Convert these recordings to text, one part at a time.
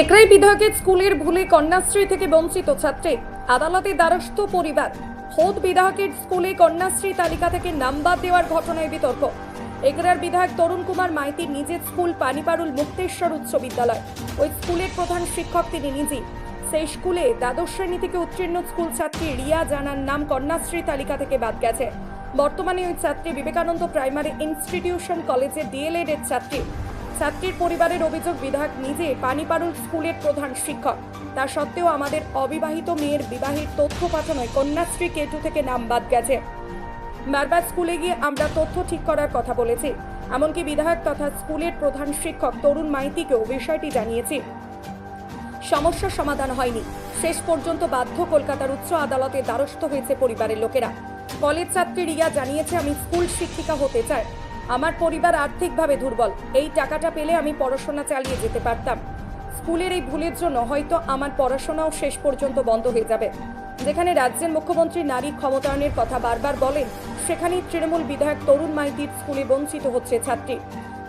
একরাই বিধায়কের স্কুলের ভুলে কন্যাশ্রী থেকে বঞ্চিত ছাত্রী। আদালতে দ্বারস্থ পরিবার। খোদ বিধায়কের স্কুলে কন্যাশ্রী তালিকা থেকে নাম বাদ দেওয়ার ঘটনায় বিতর্ক। এগরার বিধায়ক তরুণ কুমার মাইতির নিজের স্কুল পানিপারুল মুক্তেশ্বর উচ্চ বিদ্যালয়। ওই স্কুলের প্রধান শিক্ষক তিনি নিজেই। সেই স্কুলে দ্বাদশ শ্রেণি থেকে উত্তীর্ণ স্কুল ছাত্রী রিয়া জানার নাম কন্যাশ্রী তালিকা থেকে বাদ গেছে। বর্তমানে ওই ছাত্রী বিবেকানন্দ প্রাইমারি ইনস্টিটিউশন কলেজের ডিএলএড এর ছাত্রী। ছাত্রীর পরিবারের অভিযোগ বিধায়ক নিজে পানিপারুল স্কুলের প্রধান শিক্ষক। তা সত্ত্বেও আমাদের অবিবাহিত মেয়ের বিবাহের তথ্য পাঠানোয় কন্যাশ্রী কেটু থেকে নাম বাদ গেছে। বারবার স্কুলে গিয়ে আমরা তথ্য ঠিক করার কথা বলেছি। এমনকি বিধায়ক তথা স্কুলের প্রধান শিক্ষক তরুণ মাইতিকেও বিষয়টি জানিয়েছি। সমস্যার সমাধান হয়নি। শেষ পর্যন্ত বাধ্য কলকাতার উচ্চ আদালতে দ্বারস্থ হয়েছে পরিবারের লোকেরা। কলেজ ছাত্রী রিয়া জানিয়েছে, আমি স্কুল শিক্ষিকা হতে চাই। আমার পরিবার আর্থিকভাবে দুর্বল। এই টাকাটা পেলে আমি পড়াশোনা চালিয়ে যেতে পারতাম। স্কুলের এই ভুলের জন্য হয়তো আমার পড়াশোনাও শেষ পর্যন্ত বন্ধ হয়ে যাবে। যেখানে রাজ্যের মুখ্যমন্ত্রী নারী ক্ষমতায়নের কথা বারবার বলেন, সেখানেই তৃণমূল বিধায়ক তরুণ মাইতির স্কুলে বঞ্চিত হচ্ছে ছাত্রী।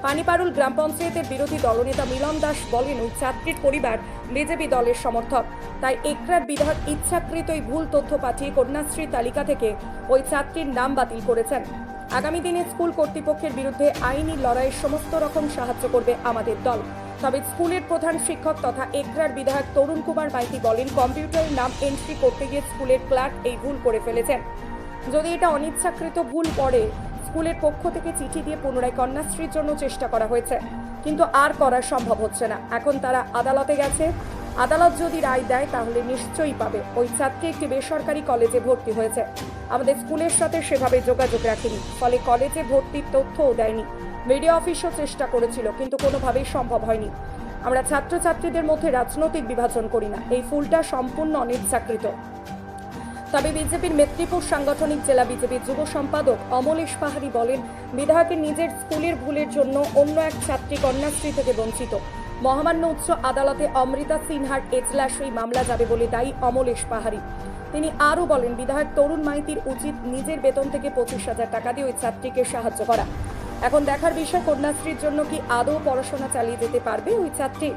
পানিপারুল গ্রাম পঞ্চায়েতের বিরোধী দলনেতা মিলন দাস বলেন, ওই ছাত্রীর পরিবার বিজেপি দলের সমর্থক। তাই একরার বিধায়ক ইচ্ছাকৃতই ভুল তথ্য পাঠিয়ে কন্যাশ্রী তালিকা থেকে ওই ছাত্রীর নাম বাতিল করেছেন। আগামী দিনে স্কুল কর্তৃপক্ষের বিরুদ্ধে আইনি লড়াইয়ের সমস্ত রকম সাহায্য করবে আমাদের দল। তবে স্কুলের প্রধান শিক্ষক তথা একরার বিধায়ক তরুণ কুমার মাইতি বলেন, কম্পিউটারের নাম এন্ট্রি করতে গিয়ে স্কুলের ক্লার্ক এই ভুল করে ফেলেছেন। যদি এটা অনিচ্ছাকৃত ভুল পড়ে, স্কুলের পক্ষ থেকে চিঠি দিয়ে পুনরায় কন্যাশ্রীর জন্য চেষ্টা করা হয়েছে। কিন্তু আর করা সম্ভব হচ্ছে না। এখন তারা আদালতে গেছে। আদালত যদি রায় দেয়, তাহলে নিশ্চয়ই পাবে। ওই ছাত্রী একটি বেসরকারি কলেজে ভর্তি হয়েছে। আমাদের স্কুলের সাথে সেভাবে যোগাযোগ রাখেনি, ফলে কলেজে ভর্তির তথ্যও দেয়নি। মিডিয়া অফিসও চেষ্টা করেছিল, কিন্তু কোনোভাবেই সম্ভব হয়নি। আমরা ছাত্রছাত্রীদের মধ্যে রাজনৈতিক বিভাজন করি না। এই ফুলটা সম্পূর্ণ অনিচ্ছাকৃত। তবে বিজেপির মেদিনীপুর সাংগঠনিক জেলা বিজেপির যুব সম্পাদক অমলেশ পাহাড়ি বলেন, বিধায়কের নিজের স্কুলের ভুলের জন্য অন্য এক ছাত্রী কন্যাশ্রী থেকে বঞ্চিত। মহামান্য উচ্চ আদালতে অমৃতা সিনহার এজলাস এই মামলা যাবে বলে দায়ী অমলেশ পাহাড়ি। তিনি আরও বলেন বিধায়ক তরুণ মাইতির উচিত নিজের বেতন থেকে পঁচিশ হাজার টাকা দিয়ে ওই ছাত্রীকে সাহায্য করা। এখন দেখার বিষয় কন্যাশ্রীর জন্য কি আদৌ পড়াশোনা চালিয়ে যেতে পারবে ওই ছাত্রী?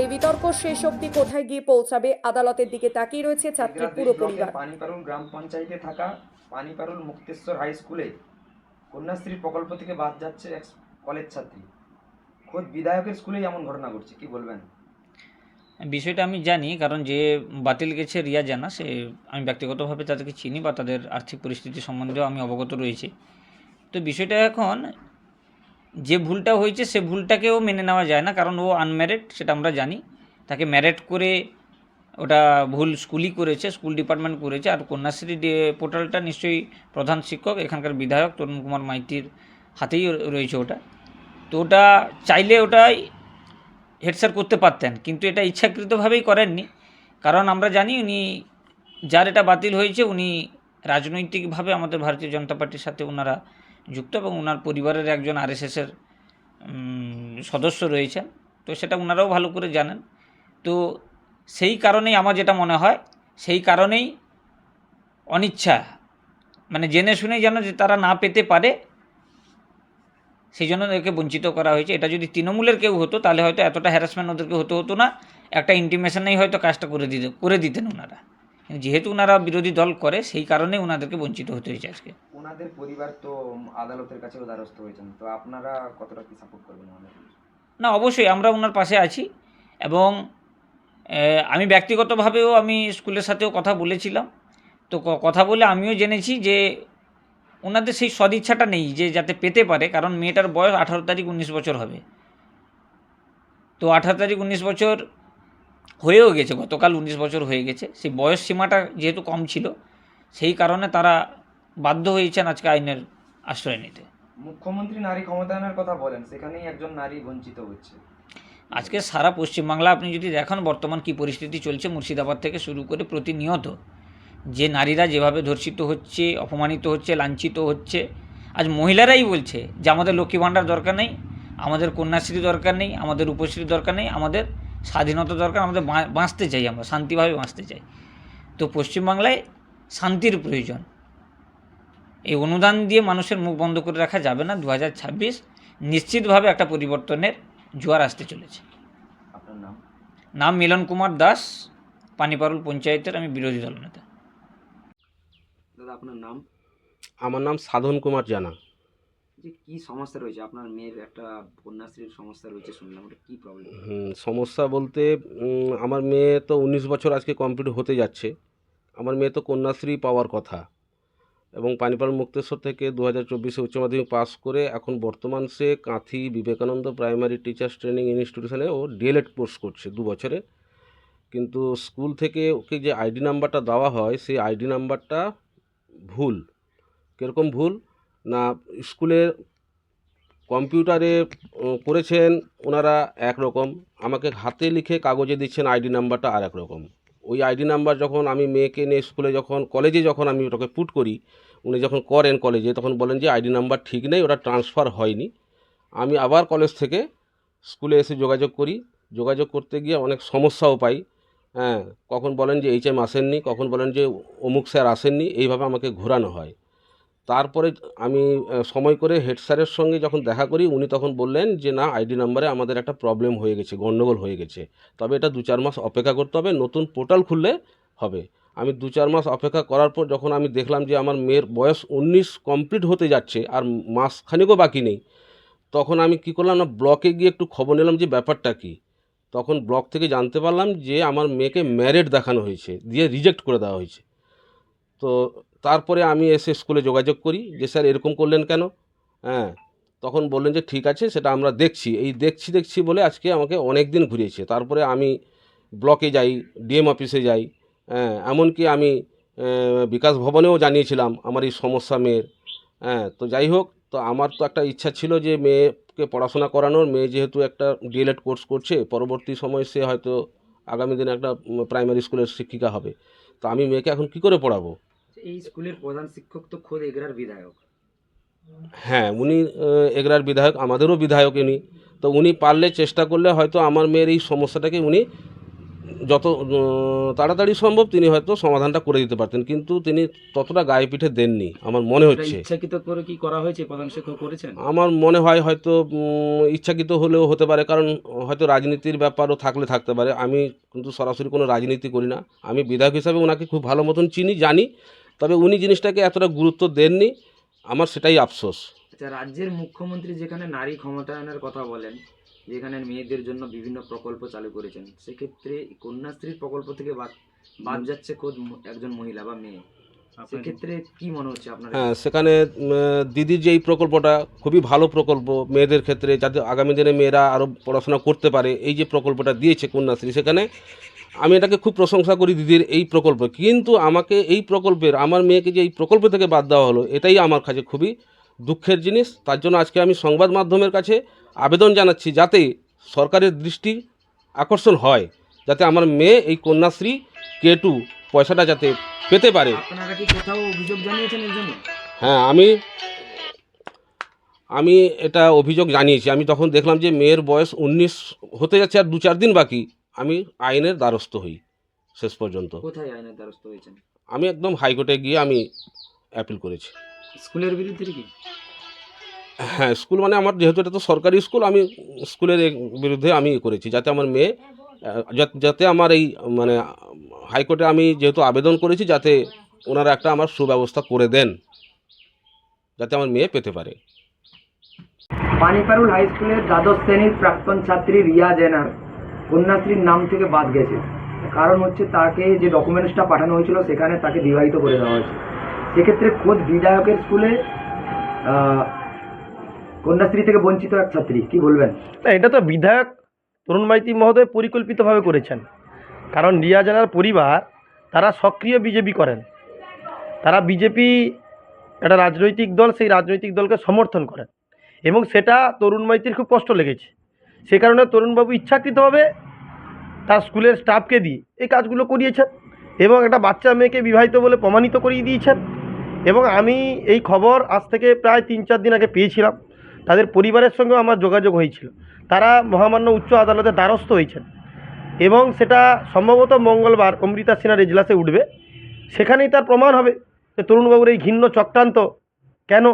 এই বিতর্ক শেষ অবধি কোথায় গিয়ে পৌঁছাবে? আদালতের দিকে তাকিয়ে রয়েছে ছাত্রীর পুরো পরিবার। পানিপারুল গ্রাম পঞ্চায়েতে থাকা পানিপারুল মুক্তেশ্বর হাই স্কুলে কন্যাশ্রী প্রকল্প থেকে বাদ যাচ্ছে এক কলেজ ছাত্রী। খোদ বিধায়কের স্কুলেই এমন ঘটনা ঘটছে, কি বলবেন? বিষয়টা আমি জানি, কারণ যে বাতিল গেছে রিয়া জানা, সে আমি ব্যক্তিগতভাবে তাদেরকে চিনি বা তাদের আর্থিক পরিস্থিতি সম্বন্ধেও আমি অবগত রয়েছি। তো বিষয়টা এখন, যে ভুলটা হয়েছে সে ভুলটাকেও মেনে নেওয়া যায় না, কারণ ও আনম্যারিড সেটা আমরা জানি। তাকে ম্যারেড করে ওটা ভুল স্কুলই করেছে, স্কুল ডিপার্টমেন্ট করেছে, আর কন্যাশ্রী পোর্টালটা নিশ্চয়ই প্রধান শিক্ষক, এখানকার বিধায়ক তরুণ কুমার মাইতির হাতেই রয়েছে ওটা। তো ওটা চাইলে ওটাই হেড স্যার করতে পারতেন, কিন্তু এটা ইচ্ছাকৃতভাবেই করেননি। কারণ আমরা জানি উনি যার এটা বাতিল হয়েছে, উনি রাজনৈতিকভাবে আমাদের ভারতীয় জনতা পার্টির সাথে ওনারা যুক্ত এবং ওনার পরিবারের একজন আরএসএসের সদস্য রয়েছেন। তো সেটা ওনারাও ভালো করে জানেন। তো সেই কারণেই আমার যেটা মনে হয়, সেই কারণেই অনিচ্ছা মানে জেনে শুনে যেন যে তারা না পেতে পারে সেই জন্য ওদেরকে বঞ্চিত করা হয়েছে। এটা যদি তৃণমূলের কেউ হতো তাহলে হয়তো এতটা হ্যারাসমেন্ট ওদেরকে হতে হতো না। একটা ইন্টিমেশনেই হয়তো কাজটা করে দিতে করে দিতেন ওনারা যেহেতু ওনারা বিরোধী দল করে সেই কারণে ওনাদেরকে বঞ্চিত হতে হয়েছে আজকে। ওনাদের পরিবার তো আদালতের কাছেও দ্বারস্থ হয়েছেন। তো আপনারা কতটা কি সাপোর্ট করবেন না অবশ্যই আমরা ওনার পাশে আছি এবং আমি ব্যক্তিগতভাবেও আমি স্কুলের সাথেও কথা বলেছিলাম। তো কথা বলে আমিও জেনেছি যে ওনাদের সেই সদিচ্ছাটা নেই যে যাতে পেতে পারে কারণ মেয়েটার বয়স আঠারো তারিখ উনিশ বছর হবে। তো আঠারো তারিখ উনিশ বছর হয়েও গেছে গতকাল উনিশ বছর হয়ে গেছে। সেই বয়স সীমাটা যেহেতু কম ছিল সেই কারণে তারা বাধ্য হয়েছেন আজকে আইনের আশ্রয় নিতে। মুখ্যমন্ত্রী নারী ক্ষমতায়নের কথা বলেন সেখানেই একজন নারী বঞ্চিত হচ্ছে। আজকে সারা পশ্চিমবাংলা আপনি যদি দেখেন বর্তমান কি পরিস্থিতি চলছে মুর্শিদাবাদ থেকে শুরু করে প্রতিনিয়ত যে নারীরা যেভাবে ধর্ষিত হচ্ছে অপমানিত হচ্ছে লাঞ্ছিত হচ্ছে আজ মহিলারাই বলছে যে আমাদের লক্ষ্মী ভাণ্ডার দরকার নেই আমাদের কন্যাশ্রী দরকার নেই আমাদের উপশ্রী দরকার নেই আমাদের স্বাধীনতা দরকার আমাদের বাঁ- বাঁচতে চাই আমরা শান্তিভাবে বাঁচতে চাই। তো পশ্চিমবাংলায় শান্তির প্রয়োজন। এই অনুদান দিয়ে মানুষের মুখ বন্ধ করে রাখা যাবে না। দু হাজার ছাব্বিশ নিশ্চিতভাবে একটা পরিবর্তনের জোয়ার আসতে চলেছে। আপনার নাম? নাম মিলন কুমার দাস পানিপারুল পঞ্চায়েতের আমি বিরোধী দল নেতা দাদা আপনার নাম? আমার নাম সাধন কুমার জানা। যে কি সমস্যা রয়েছে? আপনার মেয়ের একটা কন্যাশ্রীর সমস্যা রয়েছে শুনলাম ওটা কি প্রবলেম সমস্যা বলতে আমার মেয়ে তো উনিশ বছর আজকে কমপ্লিট হতে যাচ্ছে। আমার মেয়ে তো কন্যাশ্রী পাওয়ার কথা এবং পানিপাল মুক্তেশ্বর থেকে দু হাজার চব্বিশে উচ্চ মাধ্যমিক পাস করে এখন বর্তমান সে Kanthi Vivekananda primary teachers training ইনস্টিটিউশনে ও ডিএলএড কোর্স করছে দু বছরে। কিন্তু স্কুল থেকে ওকে যে আইডি নাম্বারটা দেওয়া হয় সেই আইডি নাম্বারটা ভুল? কীরকম ভুল? না, স্কুলে কম্পিউটারে করেছেন, ওনারা একরকম। আমাকে হাতে লিখে কাগজে দিচ্ছেন আইডি নাম্বারটা আর একরকম। ওই আইডি নাম্বার যখন আমি মেয়েকে নিয়ে স্কুলে যখন, কলেজে যখন আমি ওটাকে পুট করি, উনি যখন করেন কলেজে, তখন বলেন যে আইডি নাম্বার ঠিক নেই, ওটা ট্রান্সফার হয়নি। আমি আবার কলেজ থেকে স্কুলে এসে যোগাযোগ করি। যোগাযোগ করতে গিয়ে অনেক সমস্যাও পাই। হ্যাঁ কখন বলেন যে এইচ এম আসেননি, কখন বলেন যে অমুক স্যার আসেননি, এইভাবে আমাকে ঘোরানো হয়। তারপরে আমি সময় করে হেড স্যারের সঙ্গে যখন দেখা করি, উনি তখন বললেন যে, না, আইডি নাম্বারে আমাদের একটা প্রবলেম হয়ে গেছে, গণ্ডগোল হয়ে গেছে। তবে এটা দু চার মাস অপেক্ষা করতে হবে, নতুন পোর্টাল খুললে হবে। আমি দু চার মাস অপেক্ষা করার পর যখন আমি দেখলাম যে আমার মেয়ের বয়স উনিশ কমপ্লিট হতে যাচ্ছে, আর মাসখানেকও বাকি নেই, তখন আমি কি করলাম না, ব্লকে গিয়ে একটু খবর নিলাম যে ব্যাপারটা কি। তখন ব্লক থেকে জানতে পারলাম যে আমার মেয়েকে ম্যারেড দেখানো হয়েছে, দিয়ে রিজেক্ট করে দেওয়া হয়েছে। তো তারপরে আমি এসে স্কুলে যোগাযোগ করি যে, স্যার, এরকম করলেন কেন? হ্যাঁ তখন বললেন যে, ঠিক আছে, সেটা আমরা দেখছি। এই দেখছি দেখছি বলে আজকে আমাকে অনেক দিন ঘুরিয়েছে। তারপরে আমি ব্লকে যাই, ডিএম অফিসে যাই হ্যাঁ এমনকি আমি বিকাশ ভবনেও জানিয়েছিলাম আমার এই সমস্যা মেয়ের। হ্যাঁ তো যাই হোক, তো আমার তো একটা ইচ্ছা ছিল যে মেয়েকে পড়াশোনা করানোর মেয়ে যেহেতু একটা ডিএলএড কোর্স করছে পরবর্তী সময় সে হয়তো আগামী দিনে একটা প্রাইমারি স্কুলের শিক্ষিকা হবে। তো আমি মেয়েকে এখন কি করে পড়াবো? এই স্কুলের প্রধান শিক্ষক তো খোদ এগরার বিধায়ক। হ্যাঁ উনি এগরার বিধায়ক আমাদেরও বিধায়ক ইনি। তো উনি পারলে চেষ্টা করলে হয়তো আমার মেয়ের এই সমস্যাটাকে উনি যত তাড়াতাড়ি সম্ভব তিনি হয়তো সমাধানটা করে দিতে পারতেন কিন্তু তিনি ততটা গায়ে পিঠে দেননি আমার মনে হচ্ছে। ইচ্ছাকৃত করে কি করা হয়েছে প্রধান শিক্ষক করেছেন? আমার মনে হয় হয়তো ইচ্ছাকৃত হলেও হতে পারে কারণ হয়তো রাজনীতির ব্যাপারও থাকলে থাকতে পারে। আমি কিন্তু সরাসরি কোনো রাজনীতি করি না। আমি বিধায়ক হিসাবে ওনাকে খুব ভালো মতন চিনি জানি তবে উনি জিনিসটাকে এতটা গুরুত্ব দেননি আমার সেটাই আফসোস। আচ্ছা রাজ্যের মুখ্যমন্ত্রী যেখানে নারী ক্ষমতায়নের কথা বলেন যেখানে মেয়েদের জন্য বিভিন্ন প্রকল্প চালু করেছেন। সেক্ষেত্রে কন্যাশ্রীর প্রকল্প থেকে বাদ যাচ্ছে খোদ একজন মহিলা বা মেয়ে। সেক্ষেত্রে কি মনে হচ্ছে আপনার হ্যাঁ সেখানে দিদির যে এই প্রকল্পটা খুবই ভালো প্রকল্প মেয়েদের ক্ষেত্রে যাতে আগামী দিনে মেয়েরা আরও পড়াশোনা করতে পারে এই যে প্রকল্পটা দিয়েছে কন্যাশ্রী সেখানে আমি এটাকে খুব প্রশংসা করি দিদির এই প্রকল্প। কিন্তু আমাকে এই প্রকল্পের আমার মেয়েকে যে এই প্রকল্প থেকে বাদ দেওয়া হলো এটাই আমার কাছে খুবই দুঃখের জিনিস তার জন্য আজকে আমি সংবাদ মাধ্যমের কাছে আবেদন জানাচ্ছি যাতে সরকারের দৃষ্টি আকর্ষণ হয় যাতে আমার মেয়ে এই কন্যাশ্রী কে টু পয়সাটা যাতে পেতে পারে। হ্যাঁ আমি আমি এটা অভিযোগ জানিয়েছি। আমি তখন দেখলাম যে মেয়ের বয়স উনিশ হতে যাচ্ছে আর দু চার দিন বাকি। আমি আইনের দ্বারস্থ হই শেষ পর্যন্ত। কোথায় আইনের দ্বারস্থ হয়েছেন? আমি একদম হাইকোর্টে গিয়ে আমি অ্যাপিল করেছি। স্কুলের বিরুদ্ধে কি হ্যাঁ স্কুল মানে আমার যেহেতু এটা তো সরকারি স্কুল আমি স্কুলের বিরুদ্ধে আমি করেছি যাতে আমার মেয়ে যা- যাতে আমার এই মানে হাইকোর্টে আমি যেহেতু আবেদন করেছি যাতে ওনারা একটা আমার সুব্যবস্থা করে দেন যাতে আমার মেয়ে পেতে পারে। পানিপারুল হাই স্কুলের দ্বাদশ শ্রেণির প্রাক্তন ছাত্রী রিয়া জেনার কন্যাশ্রীর নাম থেকে বাদ গেছে। কারণ হচ্ছে তাকে যে ডকুমেন্টসটা পাঠানো হয়েছিল সেখানে তাকে বিবাহিত করে দেওয়া হয়েছে। সেক্ষেত্রে খোদ বিধায়কের স্কুলে কন্যাশ্রী থেকে বঞ্চিত এক ছাত্রী, কি বলবেন? না, এটা তো বিধায়ক তরুণ মাইতি মহোদয় পরিকল্পিতভাবে করেছেন। কারণ রিয়া জানার পরিবার, তারা সক্রিয় বিজেপি করেন। তারা বিজেপি একটা রাজনৈতিক দল, সেই রাজনৈতিক দলকে সমর্থন করেন। এবং সেটা তরুণ মাইতির খুব কষ্ট লেগেছে। সে কারণে তরুণবাবু ইচ্ছাকৃতভাবে তার স্কুলের স্টাফকে দিয়ে এই কাজগুলো করিয়েছেন এবং একটা বাচ্চা মেয়েকে বিবাহিত বলে প্রমাণিত করিয়ে দিয়েছেন। এবং আমি এই খবর আজ থেকে প্রায় তিন চার দিন আগে পেয়েছিলাম। তাদের পরিবারের সঙ্গেও আমার যোগাযোগ হয়েছিল। তারা মহামান্য উচ্চ আদালতে দ্বারস্থ হয়েছেন এবং সেটা সম্ভবত মঙ্গলবার অমৃতা সিনহার এজলাসে উঠবে। সেখানেই তার প্রমাণ হবে যে তরুণবাবুর এই ঘিন্ন চক্রান্ত কেন,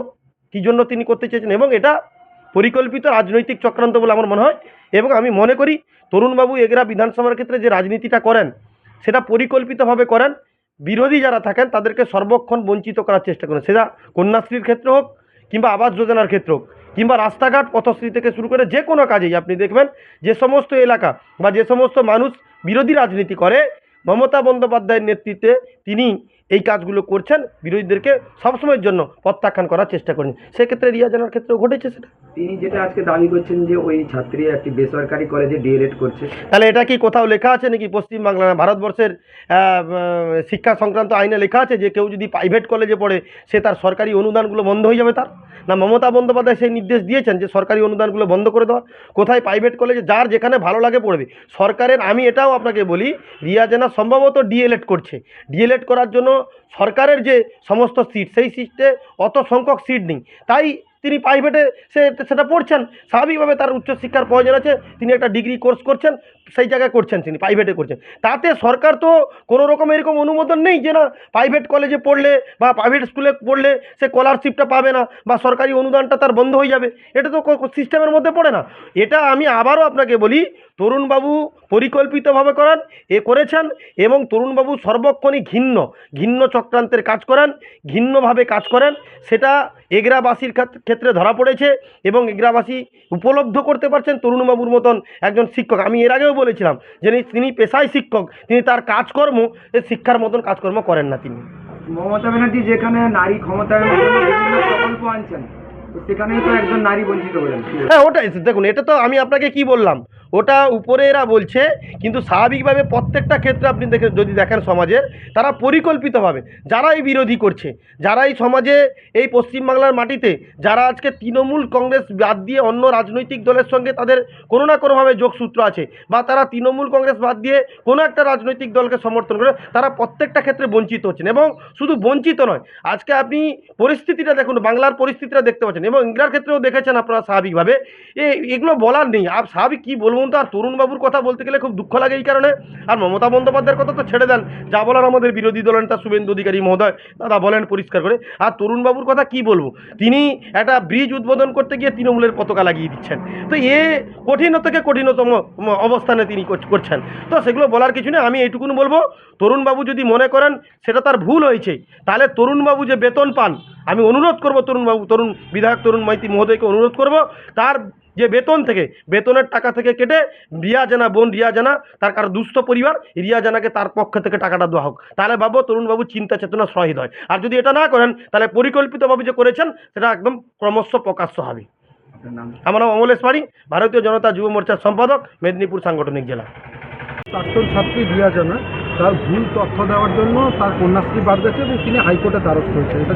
কী জন্য তিনি করতে চেয়েছেন এবং এটা পরিকল্পিত রাজনৈতিক চক্রান্ত বলে আমার মনে হয়। এবং আমি মনে করি তরুণবাবু এগরা বিধানসভার ক্ষেত্রে যে রাজনীতিটা করেন, সেটা পরিকল্পিতভাবে করেন। বিরোধী যারা থাকেন, তাদেরকে সর্বক্ষণ বঞ্চিত করার চেষ্টা করেন। সেটা কন্যাশ্রীর ক্ষেত্রে হোক কিংবা আবাস যোজনার ক্ষেত্রে হোক, কিংবা রাস্তাঘাট পথশ্রী থেকে শুরু করে যে কোনো কাজেই আপনি দেখবেন যে সমস্ত এলাকা বা যে সমস্ত মানুষ বিরোধী রাজনীতি করে, মমতা বন্দ্যোপাধ্যায়ের নেতৃত্বে তিনি এই কাজগুলো করছেন বিরোধীদেরকে সবসময়ের জন্য প্রত্যাখ্যান করার চেষ্টা করেন। সেক্ষেত্রে রিয়া জানার ক্ষেত্রেও ঘটেছে সেটা? তিনি যেটা আজকে দাবি করছেন যে ওই ছাত্রী একটি বেসরকারি কলেজে ডিএলএড করছে। তাহলে এটা কি কোথাও লেখা আছে নাকি পশ্চিমবাংলা ভারতবর্ষের শিক্ষা সংক্রান্ত আইনে লেখা আছে যে কেউ যদি প্রাইভেট কলেজে পড়ে সে তার সরকারি অনুদানগুলো বন্ধ হয়ে যাবে তার? না মমতা বন্দ্যোপাধ্যায় সেই নির্দেশ দিয়েছেন যে সরকারি অনুদানগুলো বন্ধ করে দেওয়া? কোথায় প্রাইভেট কলেজে যার যেখানে ভালো লাগে পড়বে? সরকারের আমি এটাও আপনাকে বলি রিয়া জেনা সম্ভবত ডিএলএড করছে। ডিএলএড করার জন্য সরকারের যে সমস্ত সিট সেই সিটে অত সংখ্যক সিট নেই। তাই তিনি প্রাইভেটে সে, সেটা পড়ছেন। স্বাভাবিকভাবে তার উচ্চশিক্ষার প্রয়োজন আছে। তিনি একটা ডিগ্রি কোর্স করছেন। সেই জায়গায় করছেন তিনি প্রাইভেটে করছেন। তাতে সরকার তো কোনো রকম এরকম অনুমোদন নেই যে না প্রাইভেট কলেজে পড়লে বা প্রাইভেট স্কুলে পড়লে সে স্কলারশিপটা পাবে না বা সরকারি অনুদানটা তার বন্ধ হয়ে যাবে। এটা তো সিস্টেমের মধ্যে পড়ে না। এটা আমি আবারও আপনাকে বলি, তরুণবাবু পরিকল্পিতভাবে করেন, এ করেছেন এবং তরুণবাবু সর্বক্ষণই ঘিন্ন ঘিন্ন চক্রান্তের কাজ করেন, ঘিন্নভাবে কাজ করেন। সেটা এগরাবাসীর ক্ষেত- ক্ষেত্রে ধরা পড়েছে এবং এগরাবাসী উপলব্ধ করতে পারছেন তরুণবাবুর মতন একজন শিক্ষক। আমি এর আগেও বলেছিলাম যে তিনি পেশায় শিক্ষক তিনি তার কাজকর্ম এ শিক্ষার মতন কাজকর্ম করেন না তিনি। মমতা ব্যানার্জি যেখানে নারী ক্ষমতায়নের প্রকল্প আনছেন সেখানে সেখানেই তো একজন নারী বঞ্চিত হলেন। হ্যাঁ ওটাই। দেখুন এটা তো আমি আপনাকে কি বললাম? ওটা উপরে এরা বলছে, কিন্তু স্বাভাবিকভাবে প্রত্যেকটা ক্ষেত্রে আপনি দেখে যদি দেখেন সমাজের, তারা পরিকল্পিতভাবে যারা এই বিরোধী করছে যারা এই সমাজে এই পশ্চিমবাংলার মাটিতে, যারা আজকে তৃণমূল কংগ্রেস বাদ দিয়ে অন্য রাজনৈতিক দলের সঙ্গে তাদের কোনো না কোনোভাবে যোগসূত্র আছে, বা তারা তৃণমূল কংগ্রেস বাদ দিয়ে কোনো একটা রাজনৈতিক দলকে সমর্থন করে, তারা প্রত্যেকটা ক্ষেত্রে বঞ্চিত হচ্ছেন। এবং শুধু বঞ্চিত নয়, আজকে আপনি পরিস্থিতিটা দেখুন, বাংলার পরিস্থিতিটা দেখতে পাচ্ছেন, এবং ইংরার ক্ষেত্রেও দেখেছেন আপনারা স্বাভাবিকভাবে এগুলো বলার নেই। আর স্বাভাবিক কী বলব তো আর তরুণবাবুর কথা বলতে গেলে খুব দুঃখ লাগে এই কারণে। আর মমতা বন্দ্যোপাধ্যায়ের কথা তো ছেড়ে দেন। যা বলার আমাদের বিরোধী দলনেতা শুভেন্দু অধিকারী মহোদয়, দাদা বলেন পরিষ্কার করে। আর তরুণবাবুর কথা কি বলব? তিনি একটা ব্রিজ উদ্বোধন করতে গিয়ে তৃণমূলের পতাকা লাগিয়ে দিচ্ছেন। তো এ কঠিন থেকে কঠিনতম অবস্থানে তিনি করছেন। তো সেগুলো বলার কিছু নেই। আমি এইটুকুন বলব তরুণবাবু যদি মনে করেন সেটা তার ভুল হয়েছে, তাহলে তরুণবাবু যে বেতন পান, আমি অনুরোধ করব তরুণবাবু তরুণ বিধায়ক তরুণ মাইতি মহোদয়কে অনুরোধ করব, তার যে বেতন থেকে বেতনের টাকা থেকে কেটে রিয়া জানা বোন রিয়া জানা তার কারও দুস্থ পরিবার রিয়া জানাকে তার পক্ষ থেকে টাকাটা দেওয়া হোক। তাহলে বাবু তরুণবাবু চিন্তা চেতনা সহিত হয়। আর যদি এটা না করেন তাহলে পরিকল্পিতভাবে যে করেছেন সেটা একদম ক্রমশ প্রকাশ্য হবে। আমার নাম অমলেশ পাড়ি ভারতীয় জনতা যুব মোর্চার সম্পাদক মেদিনীপুর সাংগঠনিক জেলা। প্রাক্তন ছাত্রী রিয়া জানা তার ভুল তথ্য দেওয়ার জন্য তার কন্যাশ্রী বাদ গেছে এবং তিনি হাইকোর্টে দ্বারস্থ হয়েছে এটা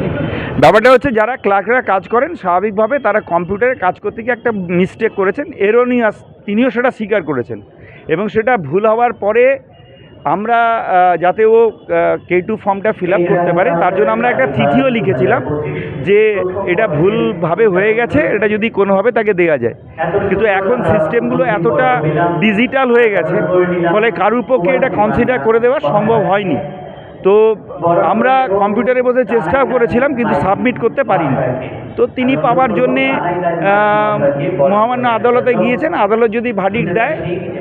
ব্যাপারটা হচ্ছে যারা ক্লার্করা কাজ করেন, স্বাভাবিকভাবে তারা কম্পিউটারে কাজ করতে গিয়ে একটা মিস্টেক করেছেন এরোনিয়াস তিনিও সেটা স্বীকার করেছেন। এবং সেটা ভুল হওয়ার পরে আমরা যাতে ও কে টু ফর্মটা ফিল আপ করতে পারে তার জন্য আমরা একটা চিঠিও লিখেছিলাম যে এটা ভুলভাবে হয়ে গেছে এটা যদি কোনোভাবে তাকে দেওয়া যায়। কিন্তু এখন সিস্টেমগুলো এতটা ডিজিটাল হয়ে গেছে ফলে কারুর পক্ষে এটা কনসিডার করে দেওয়া সম্ভব হয়নি। তো আমরা কম্পিউটারে বসে চেষ্টাও করেছিলাম, কিন্তু সাবমিট করতে পারিনি। তো তিনি পাওয়ার জন্যে মহামান্য আদালতে গিয়েছেন। আদালত যদি ভার্ডিক দেয়,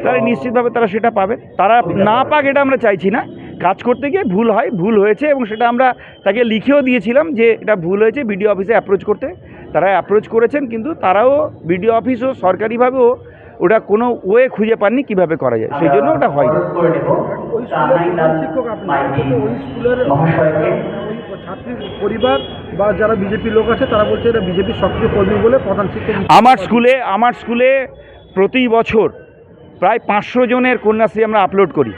তাহলে নিশ্চিতভাবে তারা সেটা পাবে। তারা না পাক এটা আমরা চাইছি না। কাজ করতে গিয়ে ভুল হয়, ভুল হয়েছে এবং সেটা আমরা তাকে লিখেও দিয়েছিলাম যে এটা ভুল হয়েছে, বিডিও অফিসে অ্যাপ্রোচ করতে। তারা অ্যাপ্রোচ করেছেন, কিন্তু তারাও বিডিও অফিসও সরকারিভাবেও ওটা কোনো ওয়ে খুঁজে পাননি কীভাবে করা যায় সেই জন্য ওটা হয় পরিবার বা যারা বিজেপি লোক আছে তারা বলছে এটা বিজেপির সক্রিয় কর্মী বলে প্রধান শিক্ষক আমার স্কুলে আমার স্কুলে প্রতি বছর প্রায় পাঁচশো জনের কন্যাশ্রী আমরা আপলোড করি।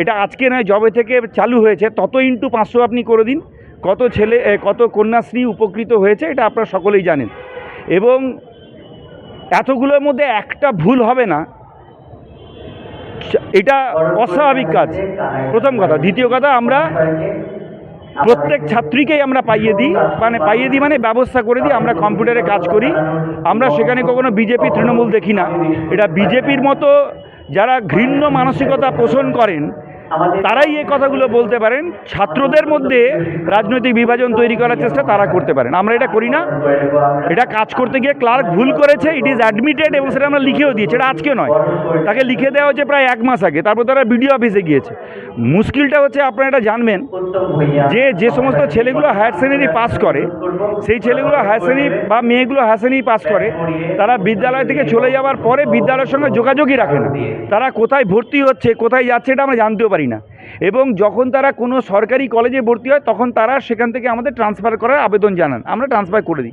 এটা আজকে নয় জবে থেকে চালু হয়েছে তত ইন্টু পাঁচশো আপনি করে দিন। কত ছেলে কত কন্যাশ্রী উপকৃত হয়েছে এটা আপনারা সকলেই জানেন। এবং এতগুলোর মধ্যে একটা ভুল হবে না। এটা অস্বাভাবিক কাজ। প্রথম কথা। দ্বিতীয় কথা, আমরা প্রত্যেক ছাত্রীকেই আমরা পাইয়ে দিই। মানে পাইয়ে দিই মানে ব্যবস্থা করে দিই। আমরা কম্পিউটারে কাজ করি। আমরা সেখানে কখনো বিজেপি, তৃণমূল দেখি না। এটা বিজেপির মতো যারা ঘৃণ্য মানসিকতা পোষণ করেন তারাই এই কথাগুলো বলতে পারেন। ছাত্রদের মধ্যে রাজনৈতিক বিভাজন তৈরি করার চেষ্টা তারা করতে পারেন। আমরা এটা করি না। এটা কাজ করতে গিয়ে ক্লার্ক ভুল করেছে ইট ইজ অ্যাডমিটেড এবং সেটা আমরা লিখেও দিয়েছি। এটা আজকে নয়। তাকে লিখে দেওয়া হচ্ছে প্রায় এক মাস আগে। তারপর তারা বিডিও অফিসে গিয়েছে। মুশকিলটা হচ্ছে আপনারা এটা জানবেন যে যে সমস্ত ছেলেগুলো হায়ার সেকেন্ডারি পাস করে, সেই ছেলেগুলো হায়ার শ্রেণি বা মেয়েগুলো হায়ার শ্রেণি পাস করে, তারা বিদ্যালয় থেকে চলে যাওয়ার পরে বিদ্যালয়ের সঙ্গে যোগাযোগই রাখে না। তারা কোথায় ভর্তি হচ্ছে, কোথায় যাচ্ছে, এটা আমরা জানতেও পারি না। এবং যখন তারা কোনো সরকারি কলেজে ভর্তি হয়, তখন তারা সেখান থেকে আমাদের ট্রান্সফার করার আবেদন জানান। আমরা ট্রান্সফার করে দিই।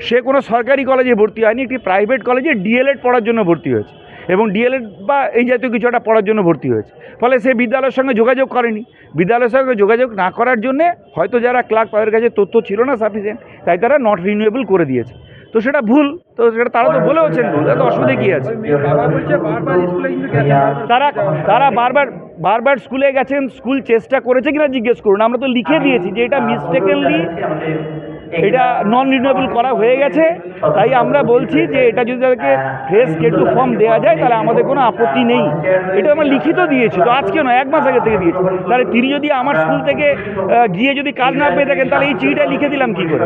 সে কোনো সরকারি কলেজে ভর্তি হয়নি, একটি প্রাইভেট কলেজে ডিএলএড পড়ার জন্য ভর্তি হয়েছে। এবং ডিএলএড বা এই জাতীয় কিছু একটা পড়ার জন্য ভর্তি হয়েছে। ফলে সে বিদ্যালয়ের সঙ্গে যোগাযোগ করেনি। বিদ্যালয়ের সঙ্গে যোগাযোগ না করার জন্যে হয়তো যারা ক্লার্ক তাদের কাছে তথ্য ছিল না সাফিসিয়েন্ট তাই তারা নট রিনিউয়েবল করে দিয়েছে। তো সেটা ভুল, তো সেটা তারা তো বলেওছেন ভুল এত অসুবিধে কী আছে? তারা তারা বারবার বারবার স্কুলে গেছেন, স্কুল চেষ্টা করেছে কিনা জিজ্ঞেস করুন। আমরা তো লিখে দিয়েছি যে এটা মিস্টেকেনলি এটা নন রিনিউয়েবল করা হয়ে গেছে। তাই আমরা বলছি যে এটা যদি তাদেরকে ফ্রেশ কেটু ফর্ম দেওয়া যায়, তাহলে আমাদের কোনো আপত্তি নেই। এটা আমরা লিখিত দিয়েছি, তো আজকে নয়, এক মাস আগে থেকে দিয়েছি। তাহলে তিনি যদি আমার স্কুল থেকে গিয়ে যদি কাজ না পেয়ে থাকেন, তাহলে এই চিঠিটা লিখে দিলাম কী করে?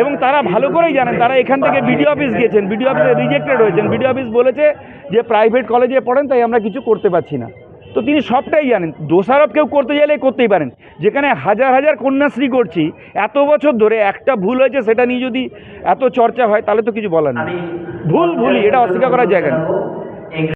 এবং তারা ভালো করেই জানেন, তারা এখান থেকে বিডিও অফিস গিয়েছেন বিডিও অফিসে রিজেক্টেড হয়েছেন। বিডিও অফিস বলেছে যে প্রাইভেট কলেজে পড়েন, তাই আমরা কিছু করতে পারছি না। তো তিনি সবটাই জানেন। দোষারোপ কেউ করতে চাইলে করতেই পারেন। যেখানে হাজার হাজার কন্যাশ্রী করছি এত বছর ধরে একটা ভুল হয়েছে সেটা নিয়ে যদি এত চর্চা হয় তাহলে তো কিছু বলার নেই। ভুল ভুলই এটা অস্বীকার করার জায়গা নেই।